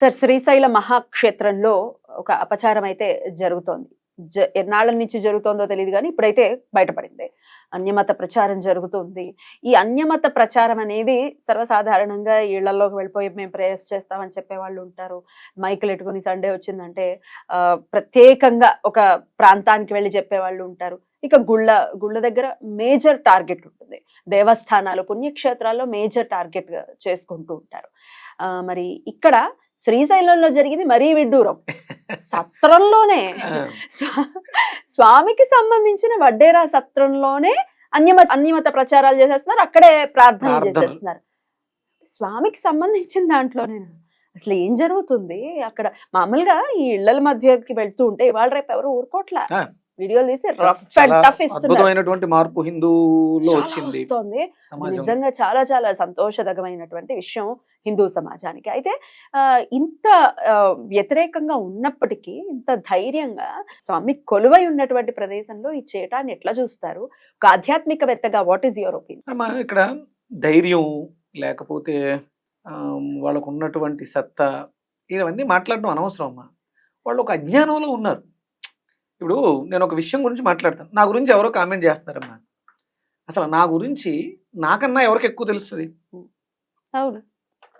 Sir Srisaila మహాక్షేత్రంలో ఒక అపచారం అయితే జరుగుతోంది. జ- ఎన్నాళ్ళ నుంచి జరుగుతోందో తెలియదు కానీ ఇప్పుడైతే బయటపడింది. అన్యమత ప్రచారం జరుగుతుంది. ఈ అన్యమత ప్రచారం అనేది సర్వసాధారణంగా ఇళ్ళలోకి వెళ్ళిపోయి మేము ప్రేయర్స్ చేస్తామని చెప్పే వాళ్ళు ఉంటారు. మైకులు ఎట్టుకుని సండే వచ్చిందంటే ప్రత్యేకంగా ఒక ప్రాంతానికి వెళ్ళి చెప్పే వాళ్ళు ఉంటారు. ఇక గుళ్ళ గుళ్ళ దగ్గర మేజర్ టార్గెట్ ఉంటుంది. దేవస్థానాలు పుణ్యక్షేత్రాల్లో మేజర్ టార్గెట్ చేసుకుంటూ ఉంటారు. మరి ఇక్కడ శ్రీశైలంలో జరిగింది మరీ విడ్డూరం. సత్రంలోనే. స్వా- స్వామికి సంబంధించిన వడ్డేరా సత్రంలోనే అన్యమత అన్యమత ప్రచారాలు చేసేస్తున్నారు. అక్కడే ప్రార్థన ప్రార్థనలు. చేసేస్తున్నారు. స్వామికి సంబంధించిన దాంట్లోనే అసలు ఏం జరుగుతుంది? అక్కడ మామూలుగా ఈ ఇళ్ళ మధ్యకి వెళ్తూ ఉంటే ఇవాళ రేపు ఎవరు ఊరుకోట్లా. వీడియోలు తీసి రఫ్ అండ్ టఫ్ ఇస్తున్నారు. మార్పు హిందూలో చాలా వచ్చింది. నిజంగా చాలా చాలా సంతోషదగమైనటువంటి విషయం హిందూ సమాజానికి. అయితే ఇంత వ్యతిరేకంగా ఉన్నప్పటికీ ఇంత ధైర్యంగా స్వామి కొలువై ఉన్నటువంటి ప్రదేశంలో ఈ చేయటాన్ని ఎట్లా చూస్తారు? ఒక ఆధ్యాత్మికవేత్తగా వాట్ ఈస్ యువర్ ఒపీనియన్ ఇక్కడ ధైర్యం లేకపోతే వాళ్ళకు ఉన్నటువంటి సత్తా ఇవన్నీ మాట్లాడడం అనవసరం అమ్మా. వాళ్ళు ఒక అజ్ఞానంలో ఉన్నారు. ఇప్పుడు నేను ఒక విషయం గురించి మాట్లాడతాను. నా గురించి ఎవరో కామెంట్ చేస్తున్నారమ్మా అసలు నా గురించి నాకన్నా ఎవరికి ఎక్కువ తెలుస్తుంది? అవును.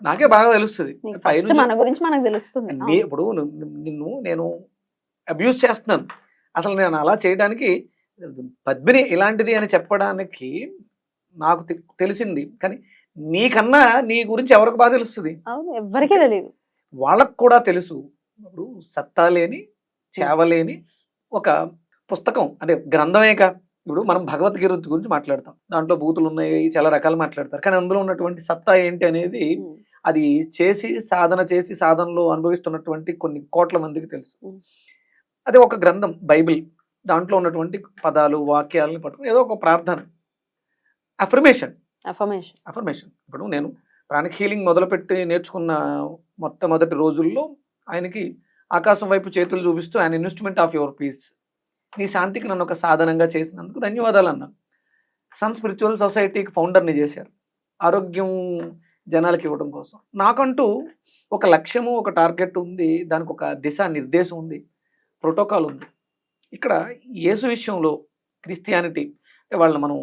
నాకే బాగా తెలుస్తుంది. మన గురించి మనకు తెలుస్తుంది. ఇప్పుడు నిన్ను నేను అబ్యూస్ చేస్తున్నాను. అసలు నేను అలా చేయడానికి పద్మిని ఇలాంటిది అని చెప్పడానికి నాకు తెలిసింది. కానీ నీకన్నా నీ గురించి ఎవరికి బాగా తెలుస్తుంది? అవును ఎవ్వరికీ తెలియదు వాళ్ళకు కూడా తెలుసు. ఇప్పుడు సత్తా లేని చేవలేని ఒక పుస్తకం అంటే గ్రంథమేక ఇప్పుడు మనం భగవద్గీత గురించి మాట్లాడతాం. దాంట్లో బూతులు ఉన్నాయి చాలా రకాలు మాట్లాడతారు. కానీ అందులో ఉన్నటువంటి సత్తా ఏంటి అనేది. అది చేసి సాధన చేసి సాధనలో అనుభవిస్తున్నటువంటి కొన్ని కోట్ల మందికి తెలుసు. అది ఒక గ్రంథం బైబిల్. దాంట్లో ఉన్నటువంటి పదాలు వాక్యాలను పట్టుకుని ఏదో ఒక ప్రార్థన. అఫర్మేషన్ అఫర్మేషన్ అఫర్మేషన్ ఇప్పుడు నేను ప్రాణిక్ హీలింగ్ మొదలుపెట్టి నేర్చుకున్న మొట్టమొదటి రోజుల్లో ఆయనకి ఆకాశం వైపు చేతులు చూపిస్తూ and investment of your peace నీ శాంతికి నన్ను ఒక సాధనంగా చేసినందుకు ధన్యవాదాలు అన్నాను. సన్ స్పిరిచువల్ సొసైటీకి ఫౌండర్ని చేశారు. ఆరోగ్యం జనాలకి ఇవ్వడం కోసం. నాకంటూ ఒక లక్ష్యము ఒక టార్గెట్ ఉంది. దానికి ఒక దిశ నిర్దేశం ఉంది. ప్రోటోకాల్ ఉంది. ఇక్కడ యేసు విషయంలో క్రిస్టియానిటీ వాళ్ళని మనం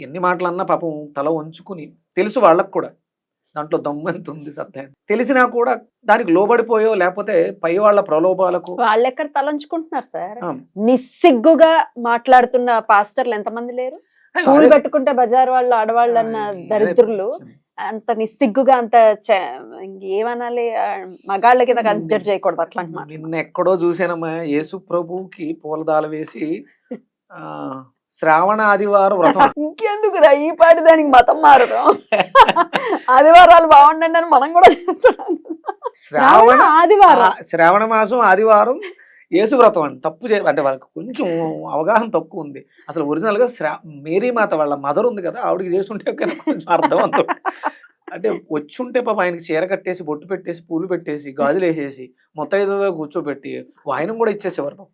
ఎన్ని మాటలన్నా పాపం తల వంచుకుని తెలుసు వాళ్ళకు కూడా. దాంట్లో దమ్మెంత ఉంది సత్యం తెలిసినా కూడా దానికి లోబడిపోయో లేకపోతే పై వాళ్ళ ప్రలోభాలకు వాళ్ళు ఎక్కడ తలంచుకుంటున్నారు సార్? నిస్సిగ్గుగా మాట్లాడుతున్న పాస్టర్లు ఎంతమంది లేరు? పూలు పెట్టుకుంటే బజార్ వాళ్ళు ఆడవాళ్ళు అన్న దరిద్రులు అంత నిస్సిగ్గుగా అంత ఏమనాలి మగాళ్ళ కింద కన్సిడర్ చేయకూడదు అట్లాంటి మాట నిన్న ఎక్కడో చూసానమ్మా యేసు ప్రభువుకి పూలదాల వేసి ఆ శ్రావణ ఆదివారం వ్రతం. ఇంకెందుకు రా ఈ పాటి దానికి మతం మారడం ఆదివారాలు బాగుండండి అని మనం కూడా చెప్తున్నాం. శ్రావణ ఆదివారం. శ్రావణ మాసం ఆదివారం యేసు వ్రతం అండి. తప్పు చే అంటే వాళ్ళకి కొంచెం అవగాహన తక్కువ ఉంది. అసలు ఒరిజినల్గా శ్రా మేరీ మాత వాళ్ళ మదర్ ఉంది కదా ఆవిడకి చేస్తుంటే కొంచెం అర్థవంతం అంటే వచ్చి ఉంటే పాప ఆయనకి చీర కట్టేసి బొట్టు పెట్టేసి పూలు పెట్టేసి గాజులు వేసేసి మొత్తం ఏదో కూర్చోబెట్టి వాయనం కూడా ఇచ్చేసేవారు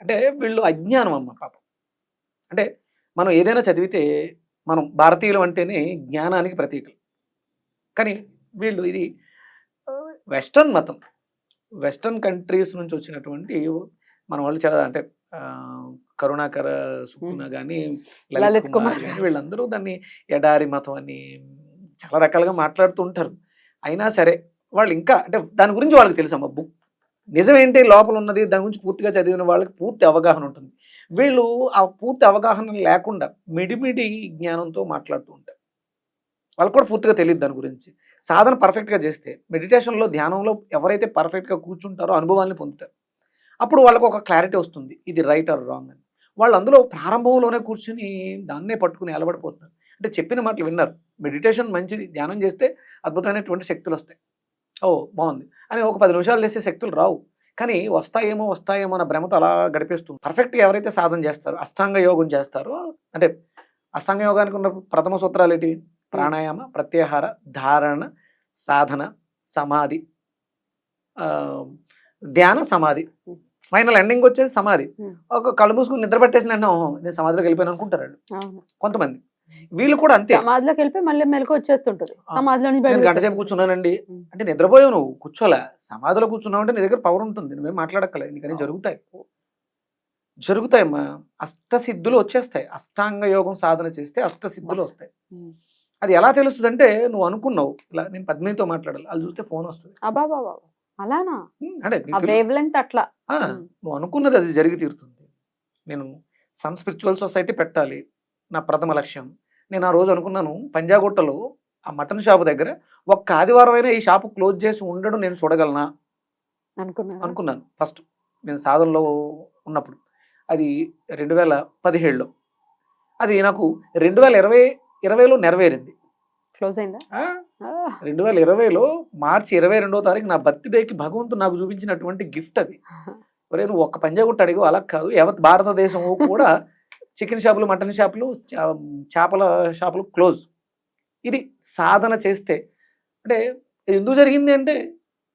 అంటే వీళ్ళు అజ్ఞానం అమ్మ పాపం. అంటే మనం ఏదైనా చదివితే మనం భారతీయులు అంటేనే జ్ఞానానికి ప్రతీకలు. కానీ వీళ్ళు ఇది వెస్టర్న్ మతం. వెస్టర్న్ కంట్రీస్ నుంచి వచ్చినటువంటి మన వాళ్ళు చాలా అంటే కరుణాకర సుకున కానీ లలిత్ కుమార్ కానీ వీళ్ళందరూ దాన్ని ఎడారి మతం అని చాలా రకాలుగా మాట్లాడుతూ ఉంటారు. అయినా సరే వాళ్ళు ఇంకా అంటే దాని గురించి వాళ్ళకి తెలుసమ్మా బుక్ నిజమేంటి? లోపల ఉన్నది దాని గురించి పూర్తిగా చదివిన వాళ్ళకి పూర్తి అవగాహన ఉంటుంది. వీళ్ళు ఆ పూర్తి అవగాహన లేకుండా మిడిమిడి జ్ఞానంతో మాట్లాడుతూ ఉంటారు. వాళ్ళకు కూడా పూర్తిగా తెలియదు దాని గురించి. సాధన పర్ఫెక్ట్గా చేస్తే మెడిటేషన్లో ధ్యానంలో ఎవరైతే పర్ఫెక్ట్గా కూర్చుంటారో అనుభవాన్ని పొందుతారు. అప్పుడు వాళ్ళకు ఒక క్లారిటీ వస్తుంది. ఇది రైట్ ఆర్ రాంగ్ అని. వాళ్ళు అందులో ప్రారంభంలోనే కూర్చుని దాన్నే పట్టుకుని అలబడిపోతున్నారు అంటే చెప్పిన మాటలు విన్నారు. మెడిటేషన్ మంచిది ధ్యానం చేస్తే అద్భుతమైనటువంటి శక్తులు వస్తాయి. ఓ బాగుంది. అని ఒక పది నిమిషాలు చేసే శక్తులు రావు. కానీ వస్తాయేమో వస్తాయేమో అన్న భ్రమతో అలా గడిపేస్తుంది. పర్ఫెక్ట్గా ఎవరైతే సాధన చేస్తారో అష్టాంగ యోగం చేస్తారో అంటే అష్టాంగ యోగానికి ఉన్న ప్రథమ సూత్రాలు ఏంటి? ప్రాణాయామ ప్రత్యాహార ధారణ సాధన సమాధి. ధ్యాన సమాధి. ఫైనల్ ఎండింగ్ వచ్చేసి సమాధి. ఒక కళ్ళు మూసుకుని నిద్ర పట్టేసిన వెంటనే, "ఓహో, నేను సమాధిలోకి వెళ్ళిపోయాను అనుకుంటారు కొంతమంది. వీళ్ళు కూడా అంతే. సమాధిలోకి వెళ్ళిపోయి మళ్ళీ మెలకు వచ్చేస్తుంటది. సమాధిలో నుంచి గంట సేపు. కూర్చున్నానండి. అంటే నిద్రపోయావు నువ్వు కూర్చోలే. సమాధిలో కూర్చున్నావు అంటే నీ దగ్గర పవర్ ఉంటుంది. నువ్వేం మాట్లాడక్కలేదు నీకని జరుగుతాయి. జరుగుతాయమ్మా అష్టసిద్ధులు వచ్చేస్తాయి. అష్టాంగ యోగం సాధన చేస్తే అష్టసిద్ధులు వస్తాయి. అది ఎలా తెలుస్తుంది అంటే నువ్వు అనుకున్నావు. ఇలా నేను పద్మినితో మాట్లాడాలి. అది చూస్తే ఫోన్ వస్తుంది. అలానా? అంటే అట్లా. నువ్వు అనుకున్నది అది జరిగి తీరుతుంది. నేను సన్ స్పిరిచువల్ సొసైటీ పెట్టాలి. నా ప్రథమ లక్ష్యం. నేను ఆ రోజు అనుకున్నాను పంజాగుట్టలో ఆ మటన్ షాప్ దగ్గర ఒక్క ఆదివారం అయినా ఈ షాపు క్లోజ్ చేసి ఉండడం నేను చూడగలనా? అనుకున్నా అనుకున్నాను. ఫస్ట్ నేను సాధనలో ఉన్నప్పుడు. అది రెండు వేల పదిహేడులో. అది నాకు రెండు వేల ఇరవై ఇరవైలో నెరవేరింది. క్లోజ్ అయిందా? రెండు వేల ఇరవైలో మార్చి ఇరవై రెండో తారీఖు నా బర్త్డేకి భగవంతుడు నాకు చూపించినటువంటి గిఫ్ట్ అది. ఒరే నువ్వు ఒక్క పంజాగుట్ట అడిగు అలా కాదు. యావత్ భారతదేశం కూడా చికెన్ షాపులు మటన్ షాపులు చేపల షాపులు క్లోజ్. ఇది సాధన చేస్తే అంటే ఎందుకు జరిగింది అంటే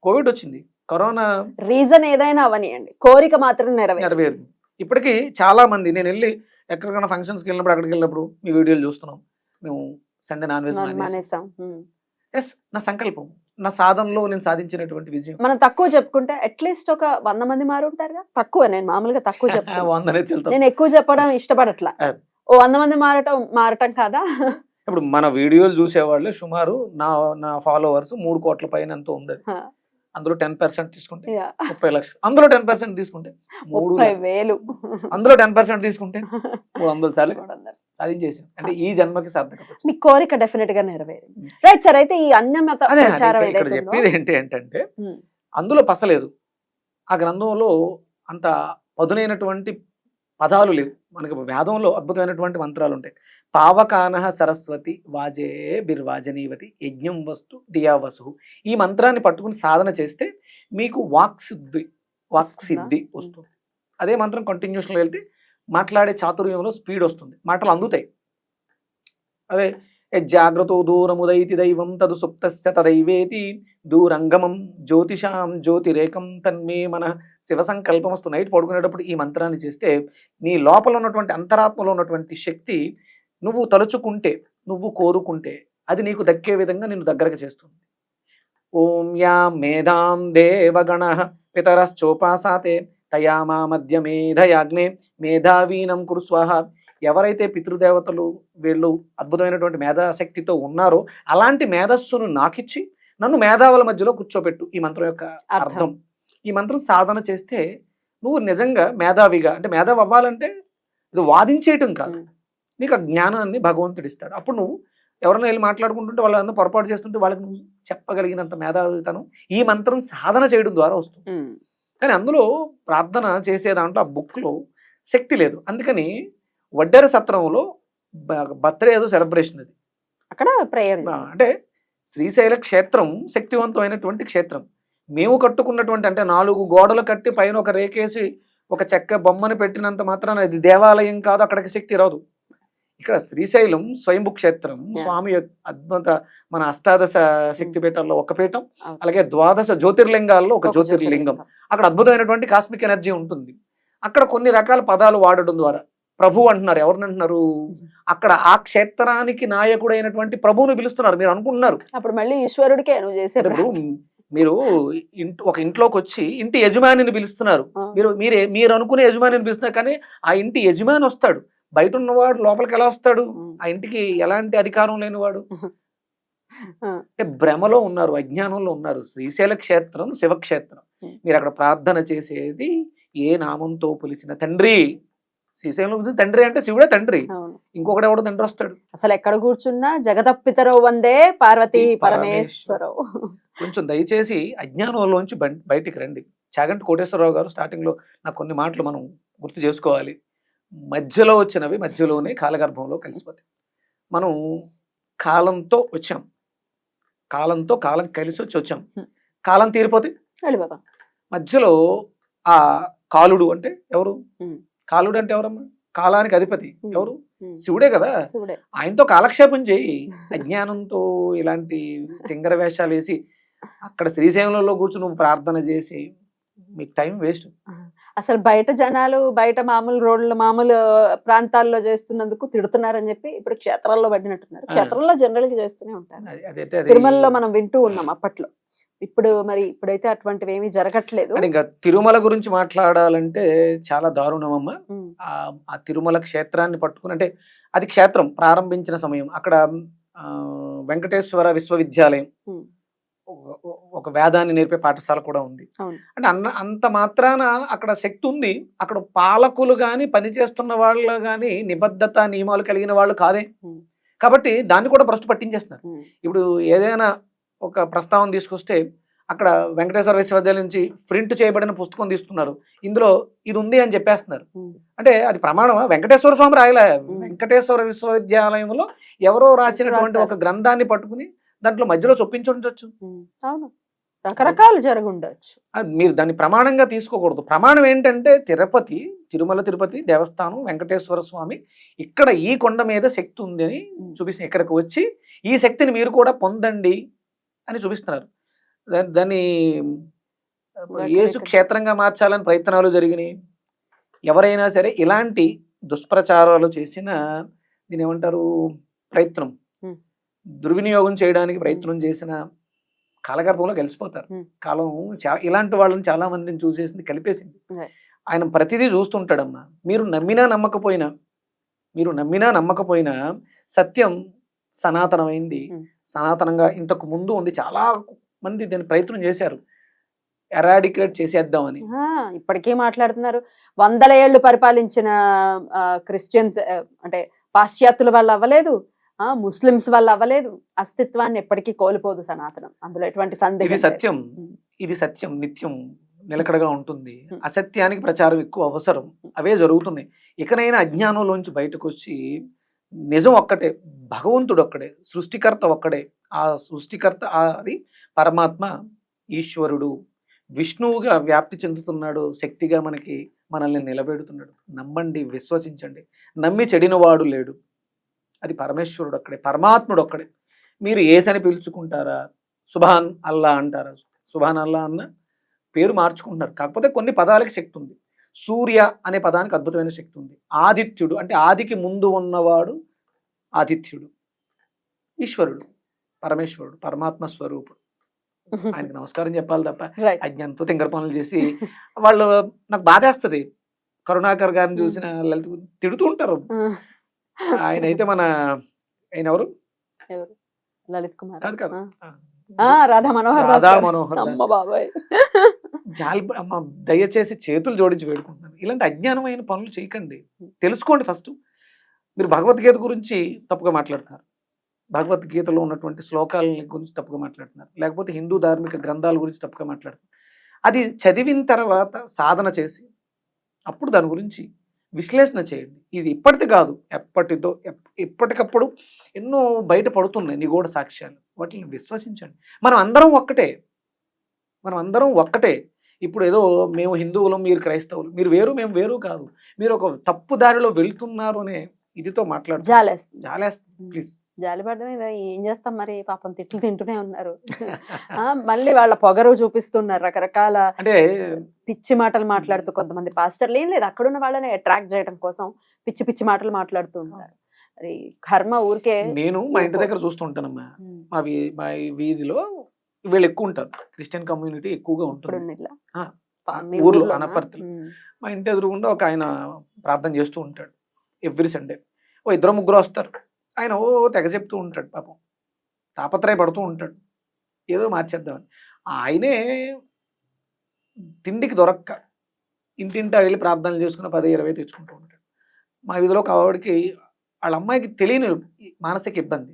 కోవిడ్ వచ్చింది. కరోనా రీజన్ ఏదైనా అవనియండి. కోరిక మాత్రం నెరవేరు ఇప్పటికీ చాలా మంది నేను వెళ్ళి ఎక్కడికైనా ఫంక్షన్స్కి వెళ్ళినప్పుడు అక్కడికి వెళ్ళినప్పుడు మీ వీడియోలు చూస్తున్నాం. మేము సండే నాన్ వెజ్ మానేసాం. ఎస్ నా సంకల్పం. నా సాధనలో నేను సాధించినటువంటి విజయం మనం తక్కువ చెప్పుకుంటే అట్లీస్ట్ ఒక వంద మంది మారు ఉంటారుగా తక్కువ నేను మామూలుగా తక్కువ చెప్తాను నేను ఎక్కువ చెప్పడం ఇష్టపడట్లా. ఓ వంద మంది మారటం మారటం కాదా ఇప్పుడు మన వీడియోలు చూసేవాళ్ళు సుమారు నా నా ఫాలోవర్స్ మూడు కోట్ల పైన ఎంతో ఉంది. అందులో టెన్ పర్సెంట్ తీసుకుంటే. ముప్పై లక్షలు అందులో టెన్ పర్సెంట్ తీసుకుంటే మూడు. వేలు అందులో టెన్ పర్సెంట్ తీసుకుంటే మూడు వందల సార్లు. సాధించేసాం అంటే ఈ జన్మకి సార్థకత. మీ కోరిక డెఫినెట్గా నెరవేరింది. రైట్ సార్ అయితే ఈ అన్యమత చెప్పేది ఏంటి ఏంటంటే అందులో పసలేదు. ఆ గ్రంథంలో అంత పదునైనటువంటి పదాలు లేవు. మనకి వేదంలో అద్భుతమైనటువంటి మంత్రాలు ఉంటాయి. పావకాన సరస్వతి వాజే బిర్వాజనీవతి యజ్ఞం వస్తు దియా వసు. ఈ మంత్రాన్ని పట్టుకుని సాధన చేస్తే మీకు వాక్ సిద్ధి వాక్ వస్తుందా? సిద్ధి వస్తుంది. అదే మంత్రం కంటిన్యూషన్లో వెళ్తే మాట్లాడే చాతుర్యంలో స్పీడ్ వస్తుంది. మాటలు అందుతాయి. అదే జాగ్రత్త దూరముదైతి దైవం తదు సుప్తస్య తదైవేతి. దూరంగమం జ్యోతిషాం జ్యోతిరేకం తన్మే మన. శివ సంకల్పమస్తు నైట్ పడుకునేటప్పుడు ఈ మంత్రాన్ని చేస్తే నీ లోపల ఉన్నటువంటి అంతరాత్మలో ఉన్నటువంటి శక్తి నువ్వు తలుచుకుంటే నువ్వు కోరుకుంటే అది నీకు దక్కే విధంగా నిన్ను దగ్గరకు చేస్తుంది. ఓం యా మేధాం దేవగణ పితరశ్చోపాసాతే. తయా మా మధ్య మేధయాగ్నే మేధావీనం కురు స్వాహ ఎవరైతే పితృదేవతలు వీళ్ళు అద్భుతమైనటువంటి మేధాశక్తితో ఉన్నారో అలాంటి మేధస్సును నాకిచ్చి నన్ను మేధావుల మధ్యలో కూర్చోబెట్టు ఈ మంత్రం యొక్క అర్థం. ఈ మంత్రం సాధన చేస్తే నువ్వు నిజంగా మేధావిగా అంటే మేధావి అవ్వాలంటే ఇది వాదించేయటం కాదు. నీకు ఆ జ్ఞానాన్ని భగవంతుడు ఇస్తాడు అప్పుడు నువ్వు ఎవరైనా వెళ్ళి మాట్లాడుకుంటుంటే వాళ్ళందరూ పొరపాటు చేస్తుంటే వాళ్ళకి నువ్వు చెప్పగలిగినంత మేధావితనం ఈ మంత్రం సాధన చేయడం ద్వారా వస్తుంది. కానీ అందులో ప్రార్థన చేసే దాంట్లో ఆ బుక్లో శక్తి లేదు. అందుకని వడ్డెర సత్రంలో బర్త్డే ఏదో సెలబ్రేషన్ అది. అక్కడ ప్రేయర్ అంటే శ్రీశైల క్షేత్రం శక్తివంతమైనటువంటి క్షేత్రం. మేము కట్టుకున్నటువంటి అంటే నాలుగు గోడలు కట్టి పైన ఒక రేకేసి ఒక చెక్క బొమ్మని పెట్టినంత మాత్రాన ఇది దేవాలయం కాదు అక్కడికి శక్తి రాదు. ఇక్కడ శ్రీశైలం స్వయంభు క్షేత్రం. స్వామి అద్భుత మన అష్టాదశ శక్తి పీఠాల్లో ఒక పీఠం. అలాగే ద్వాదశ జ్యోతిర్లింగాల్లో ఒక జ్యోతిర్లింగం. అక్కడ అద్భుతమైనటువంటి కాస్మిక్ ఎనర్జీ ఉంటుంది. అక్కడ కొన్ని రకాల పదాలు వాడడం ద్వారా ప్రభు అంటున్నారు. ఎవరిని అంటున్నారు? అక్కడ ఆ క్షేత్రానికి నాయకుడైనటువంటి ప్రభువుని పిలుస్తున్నారు. మీరు అనుకుంటున్నారు. అప్పుడు మళ్ళీ ఈశ్వరుడికే మీరు ఇంటి ఒక ఇంట్లోకి వచ్చి ఇంటి యజమానిని పిలుస్తున్నారు. మీరు మీరే మీరు అనుకునే యజమానిని పిలుస్తున్నారు. కానీ ఆ ఇంటి యజమాని వస్తాడు. బయట ఉన్నవాడు లోపలికి ఎలా వస్తాడు. ఆ ఇంటికి ఎలాంటి అధికారం లేనివాడు. అంటే భ్రమలో ఉన్నారు అజ్ఞానంలో ఉన్నారు. శ్రీశైల క్షేత్రం శివక్షేత్రం. మీరు అక్కడ ప్రార్థన చేసేది ఏ నామంతో పిలిచిన తండ్రి. పిలిచిన తండ్రి అంటే శివుడే తండ్రి. ఇంకొకటి ఎవడో తండ్రి వస్తాడు. అసలు ఎక్కడ కూర్చున్నా జగదప్పితరవు వందే పార్వతీ పరమేశ్వరవు. కొంచెం దయచేసి అజ్ఞానంలోంచి బయటికి రండి. చాగంటి కోటేశ్వరరావు గారు స్టార్టింగ్లో నాకు కొన్ని మాటలు మనం గుర్తు చేసుకోవాలి. మధ్యలో వచ్చినవి మధ్యలోనే కాలగర్భంలో కలిసిపోతాయి. మనం కాలంతో వచ్చాం. కాలంతో కాలం కలిసి వచ్చి వచ్చాం. కాలం తీరిపోతే? వెళ్ళిపోతాం మధ్యలో ఆ కాలుడు అంటే ఎవరు. కాలుడు అంటే ఎవరమ్మా? కాలానికి అధిపతి. ఎవరు. శివుడే కదా. ఆయనతో కాలక్షేపం చేయి. అజ్ఞానంతో ఇలాంటి తింగర వేషాలు వేసి అక్కడ శ్రీశైలంలో కూర్చుని నువ్వు ప్రార్థన చేసి మీకు టైం వేస్ట్. అసలు బయట జనాలు బయట మామూలు రోడ్లు మామూలు ప్రాంతాల్లో చేస్తున్నందుకు తిడుతున్నారని చెప్పి ఇప్పుడు క్షేత్రాల్లో పడినట్టున్నారు. క్షేత్రంలో జనరల్గా చేస్తూనే ఉంటారు. తిరుమలలో మనం వింటూ ఉన్నాం అప్పట్లో. ఇప్పుడు మరి ఇప్పుడైతే అటువంటివి ఏమీ జరగట్లేదు ఇంకా తిరుమల గురించి మాట్లాడాలంటే చాలా దారుణం అమ్మ ఉమ్, ఆ తిరుమల క్షేత్రాన్ని పట్టుకుని అంటే అది క్షేత్రం ప్రారంభించిన సమయం. అక్కడ ఆ, వెంకటేశ్వర విశ్వవిద్యాలయం. ఒక- వేదాన్ని నేర్పే పాఠశాల కూడా ఉంది. అంటే అన్న అంత మాత్రాన అక్కడ శక్తి ఉంది అక్కడ పాలకులు కానీ పనిచేస్తున్న వాళ్ళు కానీ నిబద్ధత నియమాలు కలిగిన వాళ్ళు కాదే. కాబట్టి దాన్ని కూడా భ్రష్టు పట్టించేస్తున్నారు ఇప్పుడు ఏదైనా ఒక ప్రస్తావన తీసుకొస్తే అక్కడ వెంకటేశ్వర విశ్వవిద్యాలయం నుంచి ప్రింట్ చేయబడిన పుస్తకం తీసుకున్నారు ఇందులో ఇది ఉంది అని చెప్పేస్తున్నారు. అంటే అది ప్రమాణమా వెంకటేశ్వర స్వామి రాయలే. వెంకటేశ్వర విశ్వవిద్యాలయంలో ఎవరో రాసినటువంటి. ఒక గ్రంథాన్ని పట్టుకుని దాంట్లో మధ్యలో చొప్పించి ఉండొచ్చు. అవును. రకరకాలు జరుగుండొచ్చు మీరు దాన్ని ప్రమాణంగా తీసుకోకూడదు. ప్రమాణం ఏంటంటే తిరుపతి తిరుమల తిరుపతి దేవస్థానం వెంకటేశ్వర స్వామి ఇక్కడ ఈ కొండ మీద శక్తి ఉంది అని ఉమ్. చూపిస్తుంది ఇక్కడికి వచ్చి ఈ శక్తిని మీరు కూడా పొందండి అని చూపిస్తున్నారు. దాన్ని యేసు క్షేత్రంగా మార్చాలని ప్రయత్నాలు జరిగినాయి. ఎవరైనా సరే ఇలాంటి దుష్ప్రచారాలు చేసిన దీని ఏమంటారు ప్రయత్నం. దుర్వినియోగం చేయడానికి ప్రయత్నం చేసిన కాలగర్భంలో కలిసిపోతారు. కాలం ఇలాంటి వాళ్ళని చాలా మందిని చూసేసింది కలిపేసింది. ఆయన ప్రతిదీ చూస్తుంటాడమ్మా. మీరు నమ్మినా నమ్మకపోయినా మీరు నమ్మినా నమ్మకపోయినా సత్యం సనాతనమైంది. సనాతనంగా ఇంతకు ముందు ఉంది చాలా మంది దీని ప్రయత్నం చేశారు. ఎరాడికేట్ చేసేద్దామని. ఇప్పటికీ మాట్లాడుతున్నారు. వందల ఏళ్ళు పరిపాలించిన క్రిస్టియన్స్ అంటే పాశ్చాత్యుల వాళ్ళు అవ్వలేదు. ముస్లిమ్స్ వాళ్ళు అవ్వలేదు. అస్తిత్వాన్ని ఎప్పటికీ కోల్పోదు సనాతనం. అందులో ఎటువంటి సందేహం ఇది. సత్యం. ఇది సత్యం నిత్యం నిలకడగా ఉంటుంది. అసత్యానికి ప్రచారం ఎక్కువ అవసరం. అవే జరుగుతున్నాయి. ఇకనైనా అజ్ఞానంలోంచి బయటకు వచ్చి నిజం ఒక్కటే భగవంతుడు ఒక్కడే సృష్టికర్త ఒక్కడే. ఆ సృష్టికర్త అది పరమాత్మ ఈశ్వరుడు. విష్ణువుగా వ్యాప్తి చెందుతున్నాడు శక్తిగా మనకి మనల్ని నిలబెడుతున్నాడు. నమ్మండి విశ్వసించండి. నమ్మి చెడినవాడు లేడు. అది పరమేశ్వరుడు ఒక్కడే పరమాత్ముడు ఒక్కడే మీరు ఏసని పిలుచుకుంటారా? సుభాన్ అల్లా అంటారా? సుభాన్ అల్లా అన్న పేరు మార్చుకుంటున్నారు. కాకపోతే కొన్ని పదాలకి శక్తి ఉంది సూర్య అనే పదానికి అద్భుతమైన శక్తి ఉంది ఆదిత్యుడు అంటే ఆదికి ముందు ఉన్నవాడు ఆదిత్యుడు. ఈశ్వరుడు పరమేశ్వరుడు పరమాత్మ స్వరూపుడు. ఆయనకి నమస్కారం చెప్పాలి తప్ప. అజ్ఞానంతో తింగర పనులు చేసి వాళ్ళు నాకు బాధేస్తుంది. కరుణాకర్ గారిని చూసిన లలిత తిడుతూ ఉంటారు. ఆయన అయితే మన ఆయన ఎవరు? లలిత్ కుమార్. కాదు కాదు. రాధా మనోహర్ రాధా. మనోహర్. అమ్మ బాబాయ్. జాలి అమ్మ దయచేసి చేతులు జోడించి వేడుకుంటున్నాను. ఇలాంటి అజ్ఞానమైన పనులు చేయకండి. తెలుసుకోండి ఫస్ట్. మీరు భగవద్గీత గురించి తప్పుగా మాట్లాడుతున్నారు భగవద్గీతలో ఉన్నటువంటి శ్లోకాల గురించి తప్పుగా మాట్లాడుతున్నారు. లేకపోతే హిందూ ధార్మిక గ్రంథాల గురించి తప్పుగా మాట్లాడుతున్నారు. అది చదివిన తర్వాత సాధన చేసి అప్పుడు దాని గురించి విశ్లేషణ చేయండి. ఇది ఇప్పటిది కాదు. ఎప్పటిదో ఎప్- ఎప్పటికప్పుడు ఎన్నో బయట పడుతున్నాయి నిగూఢ సాక్ష్యాలు. వాటిని విశ్వసించండి. మనం అందరం ఒక్కటే. మనం అందరం ఒక్కటే. ఇప్పుడు ఏదో మేము హిందువులం మీరు క్రైస్తవులు మీరు వేరు మేము వేరు కాదు. మీరు ఒక తప్పు దారిలో వెళ్తున్నారు అనే ఇదితో మాట్లాడు జాలేస్తుంది. జాలేస్తుంది. ప్లీజ్. జాలి పడడం ఇది ఏం చేస్తాం మరి? పాపం తిట్లు తింటూనే ఉన్నారు. ఆ, మళ్ళీ వాళ్ళ పొగరు చూపిస్తున్నారు రకరకాల అంటే పిచ్చి మాటలు మాట్లాడుతూ కొంతమంది పాస్టర్లు. ఏం లేదు అక్కడున్న వాళ్ళని అట్రాక్ట్ చేయడం కోసం పిచ్చి పిచ్చి మాటలు మాట్లాడుతూ ఉంటారు. మరి కర్మ ఊరికే నేను మా ఇంటి దగ్గర చూస్తుంటానమ్మా. మా వీ మా వీధిలో వీళ్ళు ఎక్కువ ఉంటారు. క్రిస్టియన్ కమ్యూనిటీ ఎక్కువగా ఉంటుంది. ఊర్లో? అనపర్తిలో. మా ఇంటి ఎదురుగుండా ఒక ఆయన ప్రార్థన చేస్తూ ఉంటాడు. Every Sunday. ఓ ఇద్దరు ముగ్గురు వస్తారు. ఆయన ఓ తెగ చెప్తూ ఉంటాడు పాపం. తాపత్రయపడుతూ ఉంటాడు. ఏదో మార్చేద్దామని. ఆయనే తిండికి దొరక్క. ఇంటింటా వెళ్ళి ప్రార్థనలు చేసుకుని పది ఇరవై తెచ్చుకుంటూ ఉంటాడు. మా వీధిలో ఒక వాళ్ళ అమ్మాయికి తెలియని మానసిక ఇబ్బంది.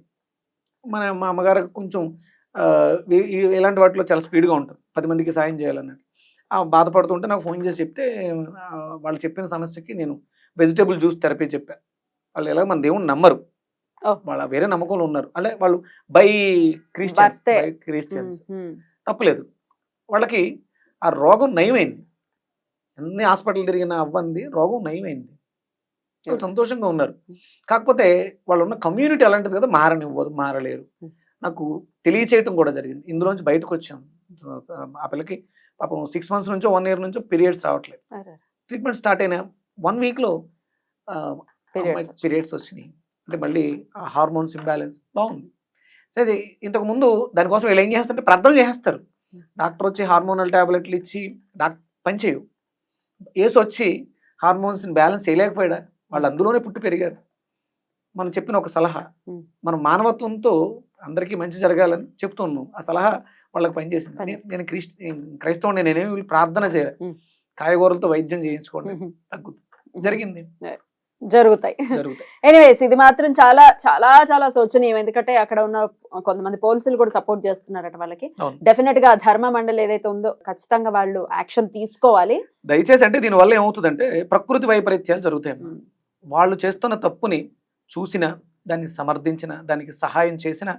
మన మా అమ్మగారికి కొంచెం ఇలాంటి వాటిలో చాలా స్పీడ్గా ఉంటుంది. పది మందికి సాయం చేయాలన్నట్టు బాధపడుతుంటే నాకు ఫోన్ చేసి చెప్తే వాళ్ళు చెప్పిన సమస్యకి నేను వెజిటేబుల్ జ్యూస్ థెరపీ చెప్పాను వాళ్ళు ఎలా మన దేవుని నమ్మరు. వాళ్ళ వేరే నమ్మకంలో ఉన్నారు. అంటే వాళ్ళు బై క్రిస్టియన్స్. By Christians. తప్పలేదు. వాళ్ళకి ఆ రోగం నయమైంది. ఎన్ని హాస్పిటల్ తిరిగినా అవ్వంది రోగం నయమైంది. వాళ్ళు సంతోషంగా ఉన్నారు. కాకపోతే వాళ్ళు ఉన్న కమ్యూనిటీ అలాంటిది కదా మారనివ్వదు మారలేరు. నాకు తెలియచేయటం కూడా జరిగింది. ఇందులోంచి బయటకు వచ్చాం ఆ పిల్లకి పాపం సిక్స్ మంత్స్ నుంచో వన్ ఇయర్ నుంచో పీరియడ్స్ రావట్లేదు. ట్రీట్మెంట్ స్టార్ట్ అయిన వన్ వీక్లో పీరియడ్స్ వచ్చినాయి. అంటే మళ్ళీ హార్మోన్స్ ఇంబ్యాలెన్స్ బాగుంది. అదే ఇంతకు ముందు దానికోసం వీళ్ళు ఏం చేస్తారంటే ప్రార్థన చేస్తారు. డాక్టర్ వచ్చి హార్మోనల్ టాబ్లెట్లు ఇచ్చి డాక్ పనిచేయవు ఏసు వచ్చి హార్మోన్స్ బ్యాలెన్స్ చేయలేకపోయాడా? వాళ్ళు అందులోనే పుట్టి పెరిగారు. మనం చెప్పిన ఒక సలహా. మన మానవత్వంతో అందరికీ మంచి జరగాలని చెప్తున్నాం. ఆ సలహా వాళ్ళకి పనిచేసింది నేను- క్రిస్ట్ క్రైస్తవుని నేనేమి వీళ్ళు ప్రార్థన చేయాలి. కాయగూరలతో వైద్యం చేయించుకోండి. తగ్గుతుంది జరిగింది. జరుగుతాయి. ఎనీవేస్ ఇది మాత్రం చాలా చాలా చాలా శోచనీయం. ఎందుకంటే అక్కడ ఉన్న కొంతమంది పోలీసులు కూడా సపోర్ట్ చేస్తున్నారట వాళ్ళకి. డెఫినెట్గా ధర్మ మండలి ఏదైతే ఉందో ఖచ్చితంగా వాళ్ళు యాక్షన్ తీసుకోవాలి. దయచేసి అంటే దీనివల్ల ఏమవుతుందంటే ప్రకృతి వైపరీత్యాలు జరుగుతాయి. వాళ్ళు చేస్తున్న తప్పుని చూసిన దాన్ని సమర్థించిన దానికి సహాయం చేసిన